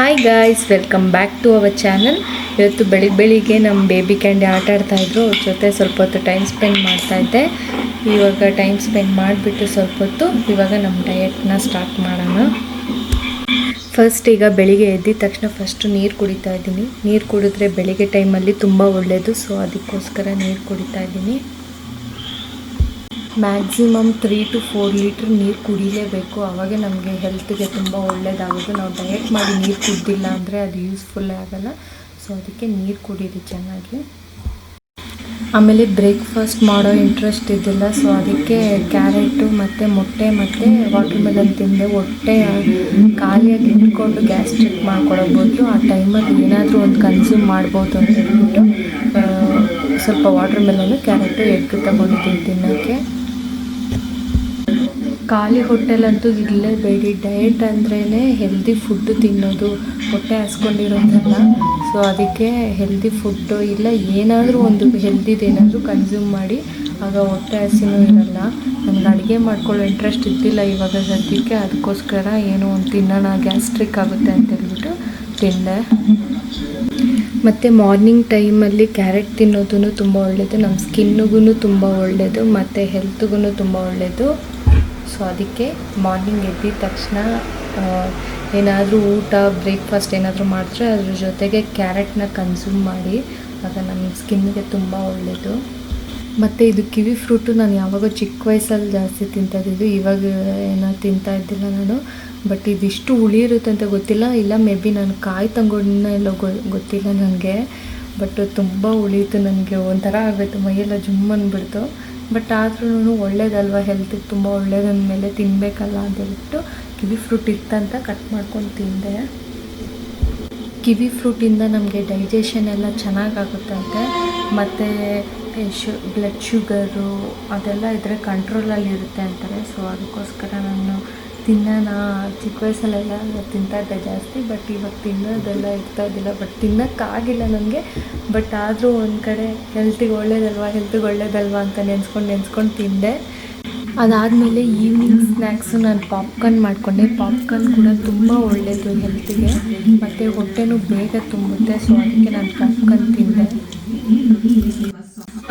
Hi guys welcome back to our channel ಇವತ್ತು ಬೆಳಿಗ್ಗೆ ಬೆಳಿಗ್ಗೆ ನಮ್ಮ ಬೇಬಿ ಕ್ಯಾಂಡಿ ಆಟ ಆಡ್ತಾಯಿದ್ರು ಅವ್ರ ಜೊತೆ ಸ್ವಲ್ಪ ಹೊತ್ತು ಟೈಮ್ ಸ್ಪೆಂಡ್ ಮಾಡ್ತಾಯಿದ್ದೆ ಇವಾಗ ಟೈಮ್ ಸ್ಪೆಂಡ್ ಮಾಡಿಬಿಟ್ಟು ಸ್ವಲ್ಪ ಹೊತ್ತು ಇವಾಗ ನಮ್ಮ ಡಯಟ್ನ ಸ್ಟಾರ್ಟ್ ಮಾಡೋಣ. ಫಸ್ಟ್ ಈಗ ಬೆಳಿಗ್ಗೆ ಎದ್ದಿದ ತಕ್ಷಣ ಫಸ್ಟು ನೀರು ಕುಡಿತಾ ಇದ್ದೀನಿ. ನೀರು ಕುಡಿದ್ರೆ ಬೆಳಿಗ್ಗೆ ಟೈಮಲ್ಲಿ ತುಂಬ ಒಳ್ಳೆಯದು ಸೊ ಅದಕ್ಕೋಸ್ಕರ ನೀರು ಕುಡಿತಾ ಇದ್ದೀನಿ. Maximum three to four litre ನೀರು ಕುಡಿಲೇಬೇಕು. ಆವಾಗ ನಮಗೆ ಹೆಲ್ತ್ಗೆ ತುಂಬ ಒಳ್ಳೆಯದಾಗೋದು ನಾವು ಡಯಟ್ ಮಾಡಿ ನೀರು ಕುಡ್ದಿಲ್ಲ ಅಂದರೆ ಅದು ಯೂಸ್ಫುಲ್ಲೇ ಆಗೋಲ್ಲ. ಸೊ ಅದಕ್ಕೆ ನೀರು ಕುಡೀರಿ ಚೆನ್ನಾಗಿ. ಆಮೇಲೆ ಬ್ರೇಕ್ಫಾಸ್ಟ್ ಮಾಡೋ ಇಂಟ್ರೆಸ್ಟ್ ಇದ್ದಿಲ್ಲ. ಸೊ ಅದಕ್ಕೆ ಕ್ಯಾರೆಟು ಮತ್ತು ಮೊಟ್ಟೆ ಮತ್ತು ವಾಟರ್ ಮೆಲನ್ ತಿಂದೆ. ಹೊಟ್ಟೆ ಖಾಲಿಯಾಗಿ ಇಟ್ಕೊಂಡು ಗ್ಯಾಸ್ಟ್ರಿಕ್ ಮಾಡ್ಕೊಳ್ಳೋ ಆ ಟೈಮಲ್ಲಿ ಏನಾದರೂ ಒಂದು ಕನ್ಸ್ಯೂಮ್ ಮಾಡ್ಬೋದು ಅಂತ ಹೇಳ್ಬಿಟ್ಟು ಸ್ವಲ್ಪ ವಾಟರ್ ಮೆಲನ್ನು ಕ್ಯಾರೆಟು ಎಗ್ ತಗೊಂಡಿದ್ದೀನಿ ತಿನ್ನೋಕ್ಕೆ ಖಾಲಿ ಹೊಟ್ಟೆಲಂತೂ ಇರಲೇಬೇಡಿ. ಡಯಟ್ ಅಂದ್ರೇ ಹೆಲ್ದಿ ಫುಡ್ಡು ತಿನ್ನೋದು. ಹೊಟ್ಟೆ ಹಸ್ಕೊಂಡಿರೋದಲ್ಲ ಸೊ ಅದಕ್ಕೆ ಹೆಲ್ದಿ ಫುಡ್ಡು ಇಲ್ಲ, ಏನಾದರೂ ಒಂದು ಹೆಲ್ದಿದು ಏನಾದರೂ ಕನ್ಸ್ಯೂಮ್ ಮಾಡಿ. ಆಗ ಹೊಟ್ಟೆ ಹಸಿನೂ ಇರಲ್ಲ. ನನಗೆ ಅಡುಗೆ ಮಾಡ್ಕೊಳ್ಳೋ ಇಂಟ್ರೆಸ್ಟ್ ಇದ್ದಿಲ್ಲ ಇವಾಗ ಸದ್ಯಕ್ಕೆ. ಅದಕ್ಕೋಸ್ಕರ ಏನೋ ಒಂದು ತಿನ್ನೋಣ ಗ್ಯಾಸ್ಟ್ರಿಕ್ ಆಗುತ್ತೆ ಅಂತ ಹೇಳ್ಬಿಟ್ಟು ತಿಂದೆ. ಮತ್ತು ಮಾರ್ನಿಂಗ್ ಟೈಮಲ್ಲಿ ಕ್ಯಾರೆಟ್ ತಿನ್ನೋದು ತುಂಬ ಒಳ್ಳೆಯದು ನಮ್ಮ ಸ್ಕಿನ್ನಿಗೂ ತುಂಬ ಒಳ್ಳೆಯದು ಮತ್ತು ಹೆಲ್ತ್ಗೂ ತುಂಬ ಒಳ್ಳೆಯದು ಸೊ ಅದಕ್ಕೆ ಮಾರ್ನಿಂಗ್ ಎದ್ದಿದ ತಕ್ಷಣ ಏನಾದರೂ ಊಟ ಬ್ರೇಕ್ಫಾಸ್ಟ್ ಏನಾದರೂ ಮಾಡಿದ್ರೆ ಅದ್ರ ಜೊತೆಗೆ ಕ್ಯಾರೆಟ್ನ ಕನ್ಸ್ಯೂಮ್ ಮಾಡಿ ಆಗ ನಮ್ಮ ಸ್ಕಿನ್ಗೆ ತುಂಬ ಒಳ್ಳೆಯದು ಮತ್ತು ಇದು ಕಿವಿ ಫ್ರೂಟು ನಾನು ಯಾವಾಗ ಚಿಕ್ಕ ವಯಸ್ಸಲ್ಲಿ ಜಾಸ್ತಿ ತಿಂತಾಯಿದ್ದು, ಇವಾಗ ಏನೋ ತಿಂತಾ ಇದ್ದಿಲ್ಲ ನಾನು. ಬಟ್ ಇದಿಷ್ಟು ಹುಳಿ ಇರುತ್ತೆ ಅಂತ ಗೊತ್ತಿಲ್ಲ. ಇಲ್ಲ, ಮೇ ಬಿ ನಾನು ಕಾಯಿ ಎಲ್ಲ ಗೊ, ಗೊತ್ತಿಲ್ಲ ನನಗೆ. ಬಟ್ ತುಂಬ ಉಳಿಯಿತು ನನಗೆ. ಒಂಥರ ಆಗೋಯ್ತು, ಮೈಯೆಲ್ಲ ಜುಮ್ ಅಂದ್ಬಿಡ್ತು ಬಟ್ ಆದ್ರೂ ಒಳ್ಳೇದಲ್ವ? ಹೆಲ್ತಿಗೆ ತುಂಬ ಒಳ್ಳೇದಂದಮೇಲೆ ತಿನ್ನಬೇಕಲ್ಲ ಅಂತ ಹೇಳ್ಬಿಟ್ಟು ಕಿವಿ ಫ್ರೂಟ್ ಇತ್ತಂತ ಕಟ್ ಮಾಡ್ಕೊಂಡು ತಿಂದೆ. ಕಿವಿ ಫ್ರೂಟಿಂದ ನಮಗೆ ಡೈಜೆಷನ್ ಎಲ್ಲ ಚೆನ್ನಾಗಾಗುತ್ತಂತೆ ಮತ್ತು ಶು ಬ್ಲಡ್ ಶುಗರು ಅದೆಲ್ಲ ಇದ್ದರೆ ಕಂಟ್ರೋಲಲ್ಲಿ ಇರುತ್ತೆ ಅಂತಾರೆ. ಸೊ ಅದಕ್ಕೋಸ್ಕರ ನಾನು ತಿನ್ನೋಣ ಚಿಕ್ಕ ವಯಸ್ಸಲ್ಲೆಲ್ಲ ತಿಂತಾ ಇದ್ದೆ ಜಾಸ್ತಿ ಬಟ್ ಇವಾಗ ತಿನ್ನೋದೆಲ್ಲ ಇರ್ತಾ ಇದ್ದಿಲ್ಲ ಬಟ್ ತಿನ್ನೋಕ್ಕಾಗಿಲ್ಲ ನನಗೆ. ಬಟ್ ಆದರೂ ಒಂದು ಕಡೆ ಹೆಲ್ತಿಗೆ ಒಳ್ಳೇದಲ್ವಾ ಹೆಲ್ತಿಗೆ ಒಳ್ಳೇದಲ್ವಾ ಅಂತ ನೆನೆಸ್ಕೊಂಡು ನೆನೆಸ್ಕೊಂಡು ತಿಂದೆ. ಅದಾದಮೇಲೆ ಈವ್ನಿಂಗ್ ಸ್ನ್ಯಾಕ್ಸು ನಾನು ಪಾಪ್ಕಾರ್ನ್ ಮಾಡಿಕೊಂಡೆ. ಪಾಪ್ಕಾರ್ನ್ ಕೂಡ ತುಂಬ ಒಳ್ಳೆಯದು ಹೆಲ್ತಿಗೆ ಮತ್ತು ಹೊಟ್ಟೆನೂ ಬೇಗ ತುಂಬುತ್ತೆ ಸೊ ಅದಕ್ಕೆ ನಾನು ಪಾಪ್ಕಾರ್ನ್ ತಿಂದೆ.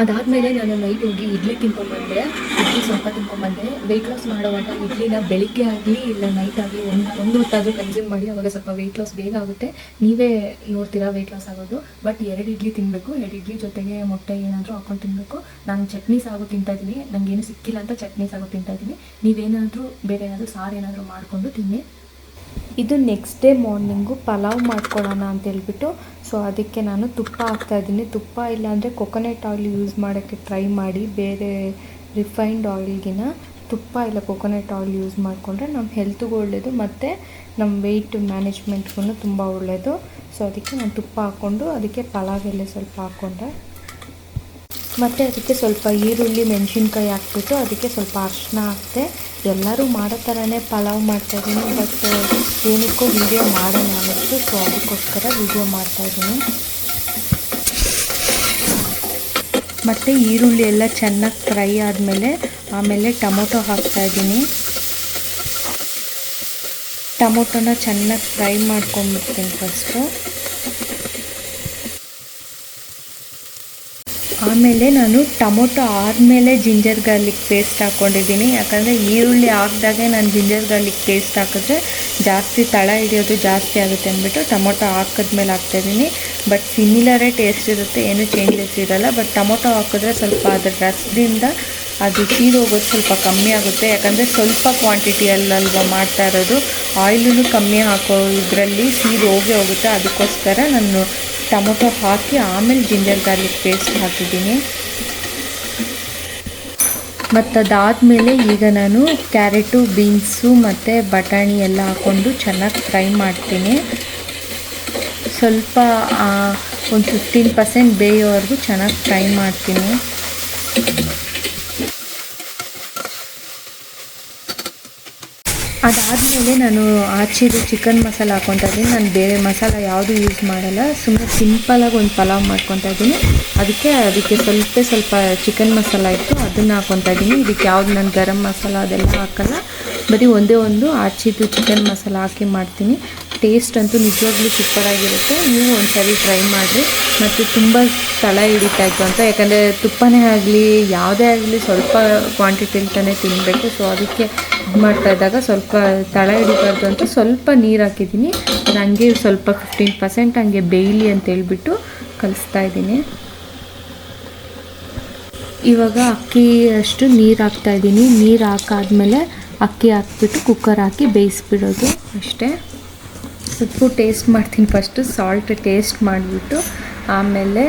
ಅದಾದಮೇಲೆ ನಾನು ನೈಟ್ ಹೋಗಿ ಇಡ್ಲಿ ತಿನ್ಕೊಂಡ್ಬಂದೆ ಇಡ್ಲಿ ಸ್ವಲ್ಪ ತಿನ್ಕೊಂಡ್ಬಂದೆ ವೆಯ್ಟ್ ಲಾಸ್ ಮಾಡುವಾಗ ಇಡ್ಲಿನ ಬೆಳಿಗ್ಗೆ ಆಗಲಿ, ಇಲ್ಲ ನೈಟ್ ಆಗಲಿ, ಒಂದು ಒಂದು ಹೊತ್ತಾದರೂ ಕನ್ಸ್ಯೂಮ್ ಮಾಡಿ, ಅವಾಗ ಸ್ವಲ್ಪ ವೆಯ್ಟ್ ಲಾಸ್ ಬೇಗ ಆಗುತ್ತೆ. ನೀವೇ ನೋಡ್ತೀರಾ ವೆಯ್ಟ್ ಲಾಸ್ ಆಗೋದು. ಬಟ್ ಎರಡು ಇಡ್ಲಿ ತಿನ್ನಬೇಕು ಎರಡು ಇಡ್ಲಿ ಜೊತೆಗೆ ಮೊಟ್ಟೆ ಏನಾದರೂ ಹಾಕೊಂಡು ತಿನ್ನಬೇಕು ನಾನು ಚಟ್ನಿ ಸಾಗು ತಿಂತಾ ಇದ್ದೀನಿ. ನನಗೇನು ಸಿಕ್ಕಿಲ್ಲ ಅಂತ ಚಟ್ನಿ ಸಾಗು ತಿಂತಾ ಇದ್ದೀನಿ. ನೀವೇನಾದರೂ ಬೇರೆ ಏನಾದರೂ ಸಾರು ಏನಾದರೂ ಮಾಡಿಕೊಂಡು ತಿನ್ನಿ. ಇದು ನೆಕ್ಸ್ಟ್ ಡೇ ಮಾರ್ನಿಂಗು ಪಲಾವ್ ಮಾಡ್ಕೊಳ್ಳೋಣ ಅಂತ ಹೇಳ್ಬಿಟ್ಟು ಸೊ ಅದಕ್ಕೆ ನಾನು ತುಪ್ಪ ಹಾಕ್ತಾ ಇದ್ದೀನಿ. ತುಪ್ಪ ಇಲ್ಲಾಂದರೆ ಕೊಕೊನೆಟ್ ಆಯಿಲ್ ಯೂಸ್ ಮಾಡೋಕ್ಕೆ ಟ್ರೈ ಮಾಡಿ, ಬೇರೆ ರಿಫೈನ್ಡ್ ಆಯಿಲ್ಗಿನ ತುಪ್ಪ ಇಲ್ಲ ಕೊಕೊನೆಟ್ ಆಯಿಲ್ ಯೂಸ್ ಮಾಡಿಕೊಂಡ್ರೆ ನಮ್ಮ ಹೆಲ್ತ್ಗೂ ಒಳ್ಳೆಯದು ಮತ್ತು ನಮ್ಮ ವೆಯ್ಟ್ ಮ್ಯಾನೇಜ್ಮೆಂಟ್ಗೂ ತುಂಬ ಒಳ್ಳೆಯದು ಸೊ ಅದಕ್ಕೆ ನಾನು ತುಪ್ಪ ಹಾಕ್ಕೊಂಡು, ಅದಕ್ಕೆ ಪಲಾವ್ ಎಲೆ ಸ್ವಲ್ಪ ಹಾಕ್ಕೊಂಡೆ. ಮತ್ತು ಅದಕ್ಕೆ ಸ್ವಲ್ಪ ಈರುಳ್ಳಿ, ಮೆಣಸಿನ್ಕಾಯಿ ಹಾಕ್ಬಿಟ್ಟು ಅದಕ್ಕೆ ಸ್ವಲ್ಪ ಅರಿಶಿನ ಹಾಕ್ತೆ. ಎಲ್ಲರೂ ಮಾಡೋ ಥರನೇ ಪಲಾವ್ ಮಾಡ್ತಾಯಿದ್ದೀನಿ ಬಟ್ ಏನಕ್ಕೂ ವೀಡಿಯೋ ಮಾಡೋಣ ಅನ್ನಿಸ್ತು ಸೊ ಅದಕ್ಕೋಸ್ಕರ ವೀಡಿಯೋ ಮಾಡ್ತಾಯಿದ್ದೀನಿ ಮತ್ತು ಈರುಳ್ಳಿ ಎಲ್ಲ ಚೆನ್ನಾಗಿ ಫ್ರೈ ಆದಮೇಲೆ, ಆಮೇಲೆ ಟೊಮೊಟೊ ಹಾಕ್ತಾಯಿದ್ದೀನಿ ಟೊಮೊಟೊನ ಚೆನ್ನಾಗಿ ಫ್ರೈ ಮಾಡ್ಕೊಂಡ್ಬಿಡ್ತೀನಿ ಫಸ್ಟು ಆಮೇಲೆ ನಾನು ಟೊಮೊಟೊ ಆದಮೇಲೆ ಜಿಂಜರ್ ಗಾರ್ಲಿಕ್ ಪೇಸ್ಟ್ ಹಾಕ್ಕೊಂಡಿದ್ದೀನಿ. ಯಾಕಂದರೆ ಈರುಳ್ಳಿ ಹಾಕ್ದಾಗೆ ನಾನು ಜಿಂಜರ್ ಗಾರ್ಲಿಕ್ ಪೇಸ್ಟ್ ಹಾಕಿದ್ರೆ ಜಾಸ್ತಿ ತಳ ಹಿಡಿಯೋದು ಜಾಸ್ತಿ ಆಗುತ್ತೆ ಅಂದ್ಬಿಟ್ಟು ಟೊಮೊಟೊ ಹಾಕಿದ್ಮೇಲೆ ಹಾಕ್ತಾಯಿದ್ದೀನಿ. ಬಟ್ ಸಿಮಿಲರೇ ಟೇಸ್ಟ್ ಇರುತ್ತೆ, ಏನೂ ಚೇಂಜಸ್ ಇರೋಲ್ಲ. ಬಟ್ ಟೊಮೊಟೊ ಹಾಕಿದ್ರೆ ಸ್ವಲ್ಪ ಅದ್ರ ರಸದಿಂದ ಅದು ಸೀದು ಹೋಗೋದು ಸ್ವಲ್ಪ ಕಮ್ಮಿ ಆಗುತ್ತೆ. ಯಾಕಂದರೆ ಸ್ವಲ್ಪ ಕ್ವಾಂಟಿಟಿಯಲ್ಲಲ್ವ ಮಾಡ್ತಾ ಇರೋದು. ಆಯಿಲೂ ಕಮ್ಮಿ ಹಾಕೋ ಇದರಲ್ಲಿ ಸೀದು ಹೋಗೇ ಹೋಗುತ್ತೆ. ಅದಕ್ಕೋಸ್ಕರ ನಾನು ಟೊಮೊಟೊ ಹಾಕಿ, ಆಮೇಲೆ ಜಿಂಜರ್ ಗಾರ್ಲಿಕ್ ಪೇಸ್ಟ್ ಹಾಕಿದ್ದೀನಿ. ಮತ್ತು ಅದಾದಮೇಲೆ ಈಗ ನಾನು ಕ್ಯಾರೆಟು, ಬೀನ್ಸು ಮತ್ತು ಬಟಾಣಿ ಎಲ್ಲ ಹಾಕ್ಕೊಂಡು ಚೆನ್ನಾಗಿ ಫ್ರೈ ಮಾಡ್ತೀನಿ. ಸ್ವಲ್ಪ ಒಂದು ಫಿಫ್ಟೀನ್ ಪರ್ಸೆಂಟ್ ಬೇಯೋವರೆಗೂ ಚೆನ್ನಾಗಿ ಫ್ರೈ ಮಾಡ್ತೀನಿ. ಅದಾದಮೇಲೆ ನಾನು ಆಚಿದು ಚಿಕನ್ ಮಸಾಲ ಹಾಕ್ಕೊತಾ ಇದ್ದೀನಿ. ನಾನು ಬೇರೆ ಮಸಾಲ ಯಾವುದು ಯೂಸ್ ಮಾಡಲ್ಲ. ಸುಮ್ಮನೆ ಸಿಂಪಲಾಗಿ ಒಂದು ಪಲಾವ್ ಮಾಡ್ಕೊತಾ ಇದ್ದೀನಿ. ಅದಕ್ಕೆ ಅದಕ್ಕೆ ಸ್ವಲ್ಪ ಸ್ವಲ್ಪ ಚಿಕನ್ ಮಸಾಲ ಇತ್ತು ಅದನ್ನು ಹಾಕ್ಕೊತಾ ಇದ್ದೀನಿ. ಇದಕ್ಕೆ ಯಾವುದು ನಾನು ಗರಂ ಮಸಾಲ ಅದೆಲ್ಲ ಹಾಕಲ್ಲ. ಬರೀ ಒಂದೇ ಒಂದು ಆಚಿದು ಚಿಕನ್ ಮಸಾಲ ಹಾಕಿ ಮಾಡ್ತೀನಿ. ಟೇಸ್ಟ್ ಅಂತೂ ನಿಜವಾಗ್ಲೂ ಸೂಪರಾಗಿರುತ್ತೆ ನೀವು ಒಂದ್ಸರಿ ಟ್ರೈ ಮಾಡಿರಿ. ಮತ್ತು ತುಂಬ ಸ್ಥಳ ಹಿಡಿತಾ ಇತ್ತು ಅಂತ. ಯಾಕಂದರೆ ತುಪ್ಪನೇ ಆಗಲಿ, ಯಾವುದೇ ಆಗಲಿ ಸ್ವಲ್ಪ ಕ್ವಾಂಟಿಟಿಲಿ ತಾನೇ ತಿನ್ನಬೇಕು ಸೊ ಅದಕ್ಕೆ ಇದು ಮಾಡ್ತಾ ಇದ್ದಾಗ ಸ್ವಲ್ಪ ತಳ ಹಿಡಿಬಾರ್ದು ಅಂತ ಸ್ವಲ್ಪ ನೀರು ಹಾಕಿದ್ದೀನಿ. ಅದು ಹಂಗೆ ಸ್ವಲ್ಪ ಫಿಫ್ಟೀನ್ ಪರ್ಸೆಂಟ್ ಹಂಗೆ ಬೇಯಲಿ ಅಂತ ಹೇಳ್ಬಿಟ್ಟು ಕಲಿಸ್ತಾ ಇದ್ದೀನಿ. ಇವಾಗ ಅಕ್ಕಿ ಅಷ್ಟು ನೀರು ಹಾಕ್ತಾ ಇದ್ದೀನಿ. ನೀರು ಹಾಕಾದ್ಮೇಲೆ ಅಕ್ಕಿ ಹಾಕ್ಬಿಟ್ಟು ಕುಕ್ಕರ್ ಹಾಕಿ ಬೇಯಿಸ್ಬಿಡೋದು ಅಷ್ಟೇ. ಉಪ್ಪು ಟೇಸ್ಟ್ ಮಾಡ್ತೀನಿ ಫಸ್ಟು ಸಾಲ್ಟ್ ಟೇಸ್ಟ್ ಮಾಡಿಬಿಟ್ಟು ಆಮೇಲೆ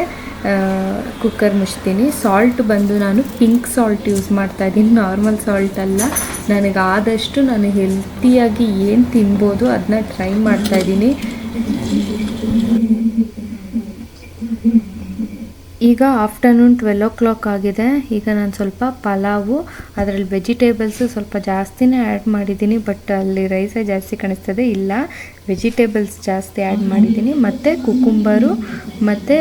ಕುಕ್ಕರ್ ಮುಚ್ತೀನಿ ಸಾಲ್ಟ್ ಬಂದು ನಾನು ಪಿಂಕ್ ಸಾಲ್ಟ್ ಯೂಸ್ ಮಾಡ್ತಾ ಇದ್ದೀನಿ. ನಾರ್ಮಲ್ ಸಾಲ್ಟ್ ಅಲ್ಲ. ನನಗೆ ಆದಷ್ಟು ನಾನು ಹೆಲ್ತಿಯಾಗಿ ಏನು ತಿನ್ಬೋದು ಅದನ್ನ ಟ್ರೈ ಮಾಡ್ತಾ ಈಗ ಆಫ್ಟರ್ನೂನ್ ಟ್ವೆಲ್ ಓ ಕ್ಲಾಕ್ ಆಗಿದೆ. ಈಗ ನಾನು ಸ್ವಲ್ಪ ಪಲಾವು, ಅದರಲ್ಲಿ ವೆಜಿಟೇಬಲ್ಸು ಸ್ವಲ್ಪ ಜಾಸ್ತಿನೇ ಆ್ಯಡ್ ಮಾಡಿದ್ದೀನಿ ಬಟ್ ಅಲ್ಲಿ ರೈಸೇ ಜಾಸ್ತಿ ಕಾಣಿಸ್ತದೆ. ಇಲ್ಲ ವೆಜಿಟೇಬಲ್ಸ್ ಜಾಸ್ತಿ ಆ್ಯಡ್ ಮಾಡಿದ್ದೀನಿ. ಮತ್ತು ಕುಕುಂಬರು ಮತ್ತು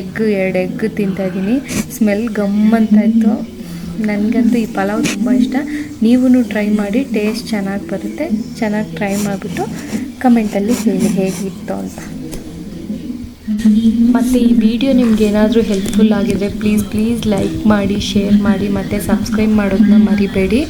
ಎಗ್ ಎರಡು ಎಗ್ ತಿಂತಾಯಿದ್ದೀನಿ ಸ್ಮೆಲ್ ಗಮ್ ಇತ್ತು. ನನಗಂತೂ ಈ ಪಲಾವ್ ತುಂಬ ಇಷ್ಟ. ನೀವೂ ಟ್ರೈ ಮಾಡಿ ಟೇಸ್ಟ್ ಚೆನ್ನಾಗಿ ಬರುತ್ತೆ. ಚೆನ್ನಾಗಿ ಟ್ರೈ ಮಾಡಿಬಿಟ್ಟು ಕಮೆಂಟಲ್ಲಿ ಹೇಳಿ ಹೇಗಿತ್ತು ಅಂತ. ಮತ್ತು ಈ ವಿಡಿಯೋ ನಿಮ್ಗೆ ಏನಾದರೂ ಹೆಲ್ಪ್ಫುಲ್ ಆಗಿದ್ರೆ ಪ್ಲೀಸ್ ಪ್ಲೀಸ್ ಲೈಕ್ ಮಾಡಿ ಶೇರ್ ಮಾಡಿ, ಮತ್ತು ಸಬ್ಸ್ಕ್ರೈಬ್ ಮಾಡೋದನ್ನ ಮರಿಬೇಡಿ.